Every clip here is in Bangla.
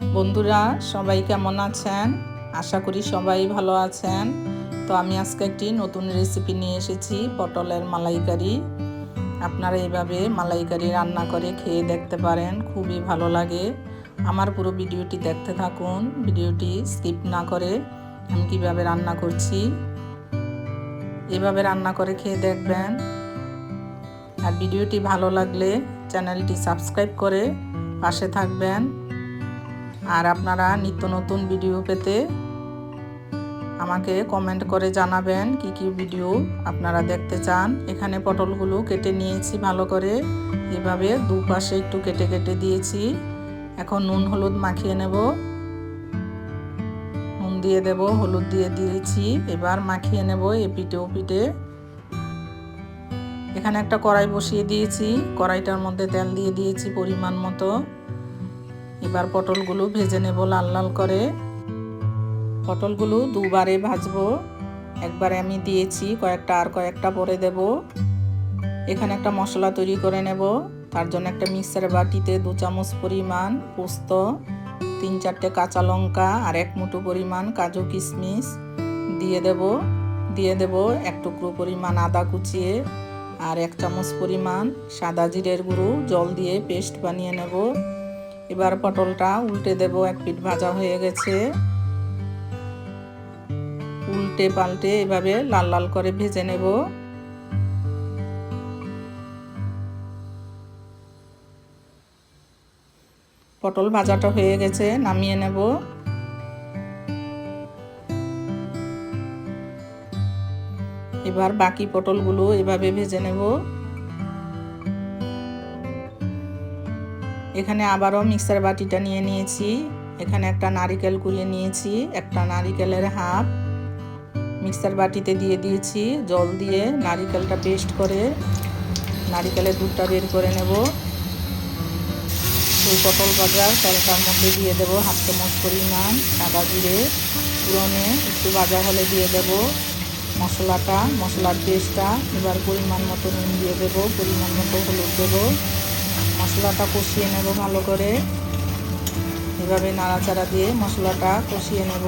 বন্ধুরা, সবাই কেমন আছেন? আশা করি সবাই ভালো আছেন। তো আমি আজকে একটি নতুন রেসিপি নিয়ে এসেছি, পটলের মালাইকারি। আপনারা এইভাবে মালাইকারি রান্না করে খেয়ে দেখতে পারেন, খুবই ভালো লাগে। আমার পুরো ভিডিওটি দেখতে থাকুন, ভিডিওটি স্কিপ না করে আমি কীভাবে রান্না করছি, এভাবে রান্না করে খেয়ে দেখবেন। আর ভিডিওটি ভালো লাগলে চ্যানেলটি সাবস্ক্রাইব করে পাশে থাকবেন। আর আপনারা নিত্য নতুন ভিডিও পেতে আমাকে কমেন্ট করে জানাবেন কি কি ভিডিও আপনারা দেখতে চান। এখানে পটলগুলো কেটে নিয়েছি ভালো করে। এভাবে দুপাশে একটু কেটে কেটে দিয়েছি। এখন নুন, হলুদ মাখিয়ে নেব। নুন দিয়ে দেব, হলুদ দিয়ে দিয়েছি। এবার মাখিয়ে নেব এপিটে ওপিটে এখানে একটা কড়াই বসিয়ে দিয়েছি। কড়াইটার মধ্যে তেল দিয়ে দিয়েছি পরিমাণ মতো। এবার পটলগুলো ভেজে নেব লাল লাল করে। পটলগুলো দুবারে ভাজবো। একবারে আমি দিয়েছি কয়েকটা আর কয়েকটা পরে দেব। এখানে একটা মশলা তৈরি করে নেব। তার জন্য একটা মিক্সার বাটিতে দু চামচ পরিমাণ পোস্ত, তিন চারটে কাঁচা লঙ্কা আর এক মুঠো পরিমাণ কাজু কিশমিশ দিয়ে দেব। দিয়ে দেব এক টুকরো পরিমাণ আদা কুচিয়ে আর এক চামচ পরিমাণ সাদা জিরের গুঁড়ো। জল দিয়ে পেস্ট বানিয়ে নেব। এবার পটলটা উল্টে দেব, এক পিঠ ভাজা হয়ে গেছে। উল্টে পাল্টে এভাবে লাল লাল করে ভেজে নেব। পটল ভাজাটা হয়ে গেছে, নামিয়ে নেব। এবার বাকি পটলগুলো এভাবে ভেজে নেব। এখানে আবারও মিক্সার বাটিটা নিয়ে নিয়েছি। এখানে একটা নারিকেল কুড়িয়ে নিয়েছি, একটা নারিকেলের হাফ। মিক্সার বাটিতে দিয়ে দিয়েছি জল দিয়ে নারিকেলটা পেস্ট করে নারিকেলের দুধটা বের করে নেব। ওই পটল ভাজার তেলটার মধ্যে দিয়ে দেবো হাফ চামচ পরিমাণ সাদা জিরে পুরনে একটু ভাজা হলে দিয়ে দেব মশলাটা, মশলার পেস্টটা। এবার পরিমাণ মতো নুন দিয়ে দেবো, পরিমাণ মতো হলুদ দেবো। মশলাটা কষিয়ে নেব ভালো করে। এভাবে নাড়াচাড়া দিয়ে মশলাটা কষিয়ে নেব।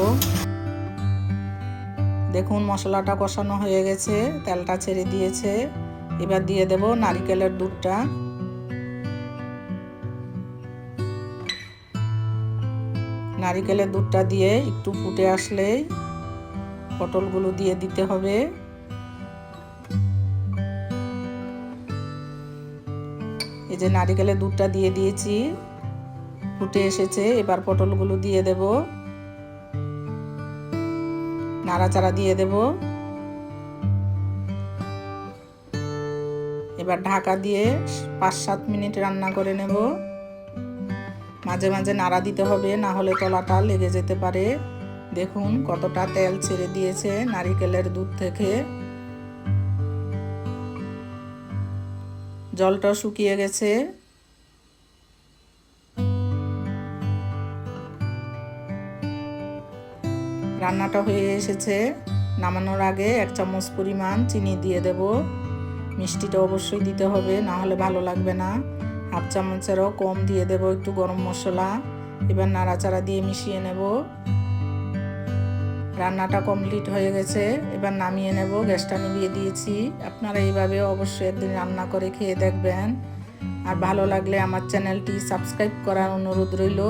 দেখুন, মশলাটা কষানো হয়ে গেছে, তেলটা ছেড়ে দিয়েছে। এবার দিয়ে দেব নারিকেলের দুধটা। নারিকেলের দুধটা দিয়ে একটু ফুটে আসলেই পটলগুলো দিয়ে দিতে হবে। এই যে নারিকেলের দুধটা দিয়ে দিয়েছি, ফুটে এসেছে, এবার পটলগুলো দিয়ে দেব। নাড়াচাড়া দিয়ে দেব। এবার ঢাকা দিয়ে পাঁচ সাত মিনিট রান্না করে নেব। মাঝে মাঝে নাড়া দিতে হবে, না হলে তলাটা লেগে যেতে পারে। দেখুন কতটা তেল ছেড়ে দিয়েছে নারিকেলের দুধ থেকে। জলটা শুকিয়ে গেছে। রান্নাটা হয়ে এসেছে। নামানোর আগে এক চামচ পরিমাণ চিনি দিয়ে দেব। মিষ্টিটা অবশ্যই দিতে হবে, না হলে ভালো লাগবে না। হাফ চামচেরও কম দিয়ে দেব একটু গরম মশলা। এবার নাড়াচাড়া দিয়ে মিশিয়ে নেব। রান্নাটা কমপ্লিট হয়ে গেছে। এবার নামিয়ে নেব, গ্যাসটা নিভিয়ে দিয়েছি। আপনারা এইভাবে অবশ্যই একদিন রান্না করে খেয়ে দেখবেন। আর ভালো লাগলে আমার চ্যানেলটি সাবস্ক্রাইব করার অনুরোধ রইল।